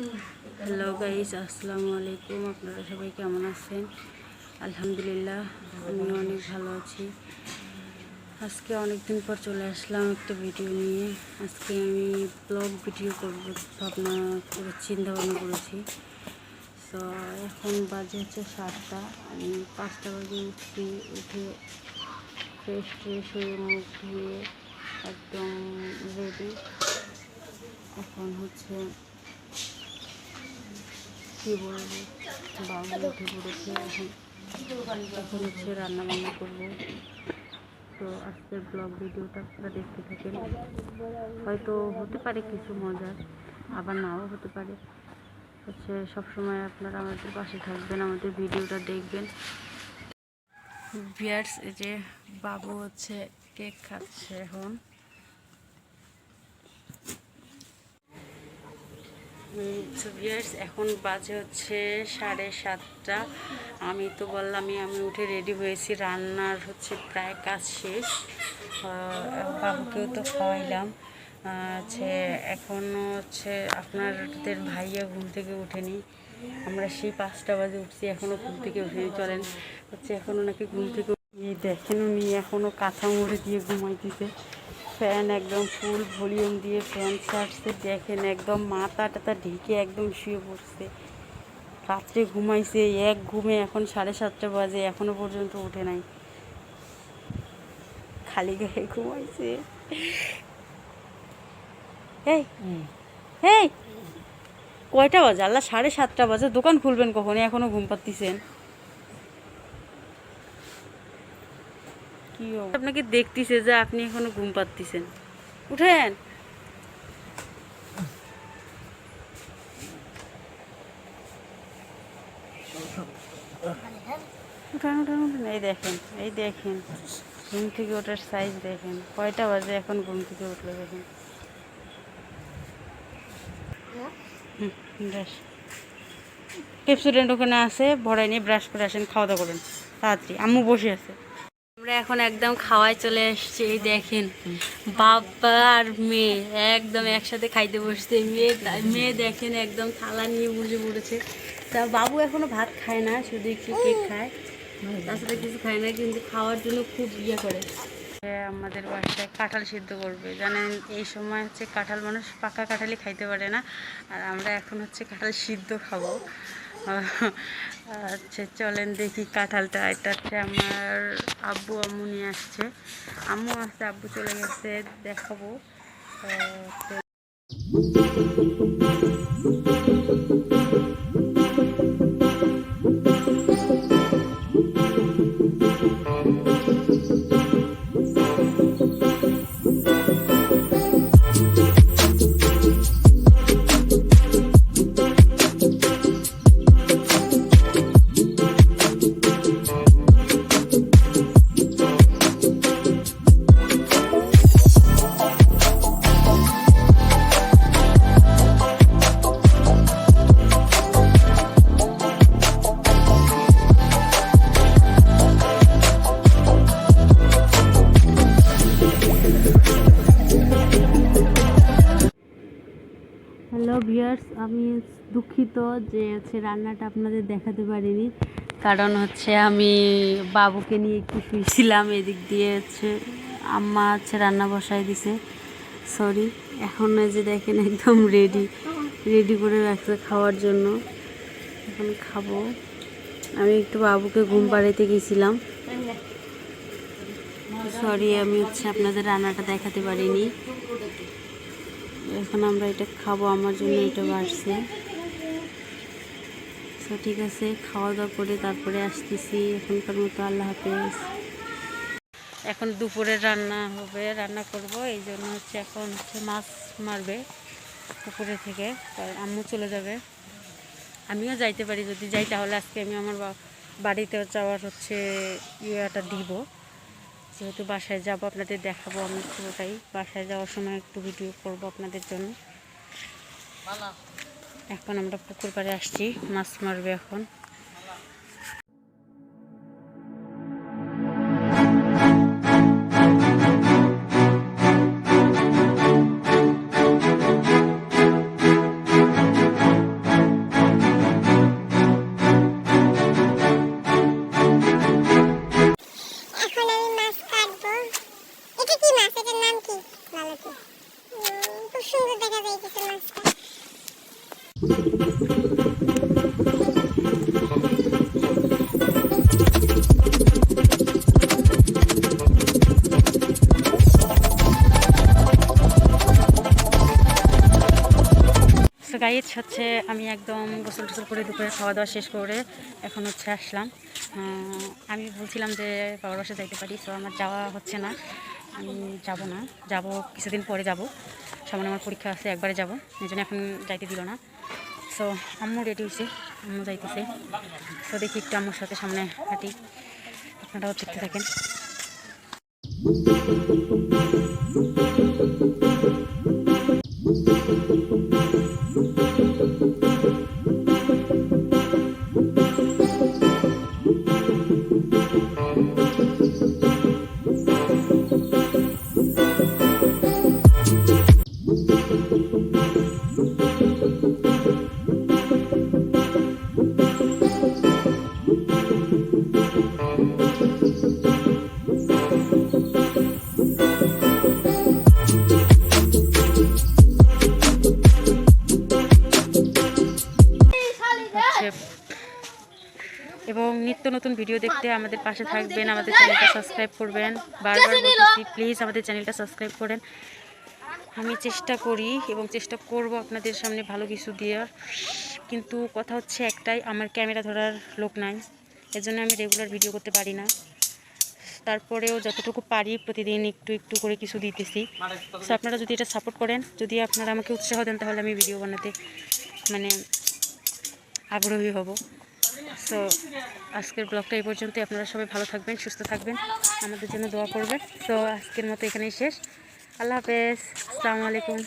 Hello guys আসসালামু আলাইকুম আপনারা সবাই কেমন আছেন? আলহামদুলিল্লাহ, আমি অনেক ভালো আছি। আজকে অনেক দিন পর চলে আসলাম একটা ভিডিও নিয়ে। আজকে আমি ব্লগ ভিডিও করব, ভাবনা করে চিন্তা ভাবনা করেছি। তো এখন বাজে হচ্ছে সাতটা। আমি পাঁচটা বাজে উঠছি, উঠে ফ্রেশ ফ্রেশ হয়ে মুখ ধুয়ে একদম রেডি এখন হচ্ছে কী বলব বাবু উঠে পড়েছে। এখন এখন হচ্ছে রান্না বান্না করব। তো আজকের ব্লগ ভিডিওটা আপনারা দেখতে থাকেন। হয়তো হতে পারে কিছু মজার, আবার নাও হতে পারে। হচ্ছে সবসময় আপনারা আমাদের পাশে থাকবেন, আমাদের ভিডিওটা দেখবেন। বিয়ার্স এই যে বাবু হচ্ছে কেক খাচ্ছে এখন। ভিউয়ার্স এখন বাজে হচ্ছে সাড়ে সাতটা। আমি তো বললামই আমি উঠে রেডি হয়েছি, রান্নার হচ্ছে প্রায় কাজ শেষ। বাবুকেও তো খাওয়াইলাম। হচ্ছে এখনও হচ্ছে আপনাদের ভাইয়া ঘুম থেকে উঠেনি আমরা সেই পাঁচটা বাজে উঠছি এখনও ঘুম থেকে উঠেনি চলেন। হচ্ছে এখন ওনাকে ঘুম থেকে দেখেন উনি এখনও কাঁথা মুড়ে দিয়ে ঘুমাইতেছে। ফ্যান একদম ফুল ভলিউম দিয়ে ফ্যান ছাড়ছে। দেখেন একদম মাথা টাথা ঢেকে একদম শুয়ে পড়ছে। রাত্রে ঘুমাইছে এক ঘুমে এখন সাড়ে সাতটা বাজে এখনও পর্যন্ত উঠে নাই। খালি গায়ে ঘুমাইছে। এই এই কয়টা বাজে? আল্লাহ সাড়ে সাতটা বাজে। দোকান খুলবেন কখন? এখনও ঘুম পাচ্ছিছেন কি আপনাকে দেখতেছে যে আপনি এখনও ঘুম পাচ্ছেন উঠেন। উঠান উঠান উঠান। এই দেখেন এই দেখেন। ঘুম থেকে ওঠার সাইজ দেখেন। কয়টা বাজে এখন ঘুম থেকে উঠল দেখেন। ব্রাশ স্টুডেন্ট ওখানে আছে ভরাই নিয়ে ব্রাশ করে আসেন খাওয়া দাওয়া করেন। তাড়াতাড়ি। আম্মু বসে আছে। আমরা এখন একদম খাওয়ায় চলে এসেছি, এই দেখেন। বাবা আর মেয়ে, একদম একসাথে খাইতে বসছে। মেয়ে মেয়ে দেখেন একদম থালা নিয়ে বসে পড়েছে। তা বাবু এখনও ভাত খায় না, শুধু একটু কেক খায়। তাছাড়া কিছু খায় না, কিন্তু খাওয়ার জন্য খুব ইয়ে করে। আমাদের বাসায় কাঁঠাল সিদ্ধ করবে। জানেন, এই সময় হচ্ছে কাঁঠাল মানুষ পাকা কাঁঠালই খাইতে পারে না। আর আমরা এখন হচ্ছে কাঁঠাল সিদ্ধ খাব। আচ্ছা চলেন দেখি কাঁঠালটা এটা হচ্ছে আমার আব্বু, আম্মু নিয়ে আসছে। আম্মু আসছে, আব্বু চলে গেছে, দেখাবো। ভিউয়ার্স, আমি দুঃখিত যে হচ্ছে রান্নাটা আপনাদের দেখাতে পারিনি। কারণ হচ্ছে আমি বাবুকে নিয়ে একটু শুয়েছিলাম এদিক দিয়ে হচ্ছে আম্মা হচ্ছে রান্না বসায় দিছে। সরি এখন যে দেখেন একদম রেডি রেডি করে রাখছে খাওয়ার জন্য। এখন খাব। আমি একটু বাবুকে ঘুম পাড়াইতে গেছিলাম। সরি আমি হচ্ছে আপনাদের রান্নাটা দেখাতে পারিনি। এখন আমরা এটা খাব, আমার জন্য এটা বাড়ছে। তো ঠিক আছে খাওয়া দাওয়া করে তারপরে আসতেছি এখনকার মতো, আল্লাহ হাফেজ। এখন দুপুরের রান্না হবে, রান্না করব, এই জন্য হচ্ছে এখন হচ্ছে মাছ মারবে পুকুরে থেকে আম্মু চলে যাবে। আমিও যাইতে পারি, যদি যাই তাহলে আজকে আমি আমার বাড়িতে যাওয়ার হচ্ছে ইয়েটা দিব। যেহেতু বাসায় যাব আপনাদের দেখাবো আমি পুরোটাই। বাসায় যাওয়ার সময় একটু ভিডিও করব আপনাদের জন্য। এখন আমরা পুকুর পাড়ে আসছি মাছ মারবে এখন। গাইজ হচ্ছে আমি একদম গোসল টোসল করে দুপুরে খাওয়া দাওয়া শেষ করে এখন হচ্ছে আসলাম। আমি বলছিলাম যে বাবার বাসা যাইতে পারি সো আমার যাওয়া হচ্ছে না। আমি যাব না। যাব, কিছুদিন পরে যাব। সামনে আমার পরীক্ষা আছে, একবারে যাব। এই জন্য এখন যাইতে দিল না। সো আম্মু রেডি হয়েছে। আম্মু যাইতেছে। সো দেখি একটু আম্মুর সাথে সামনে হাঁটি। আপনারাও দেখতে থাকেন। হচ্ছে এবং নিত্য নতুন ভিডিও দেখতে আমাদের পাশে থাকবেন আমাদের চ্যানেলটা সাবস্ক্রাইব করবেন বারবার বলতেছি প্লিজ আমাদের চ্যানেলটা সাবস্ক্রাইব করেন। আমি চেষ্টা করি এবং চেষ্টা করব আপনাদের সামনে ভালো কিছু দেওয়ার। কিন্তু কথা হচ্ছে একটাই আমার ক্যামেরা ধরার লোক নাই। এর জন্য আমি রেগুলার ভিডিও করতে পারি না। তারপরেও যতটুকু পারি প্রতিদিন একটু একটু করে কিছু দিতেছি। সো আপনারা যদি এটা সাপোর্ট করেন যদি আপনারা আমাকে উৎসাহ দেন তাহলে আমি ভিডিও বানাতে মানে আগ্রহী হব। সো আজকের ব্লগটা এই পর্যন্ত আপনারা সবাই ভালো থাকবেন, সুস্থ থাকবেন। আমাদের জন্য দোয়া করবেন। তো আজকের মতো এখানেই শেষ। আল্লাহ হাফেজ। আসসালামু আলাইকুম।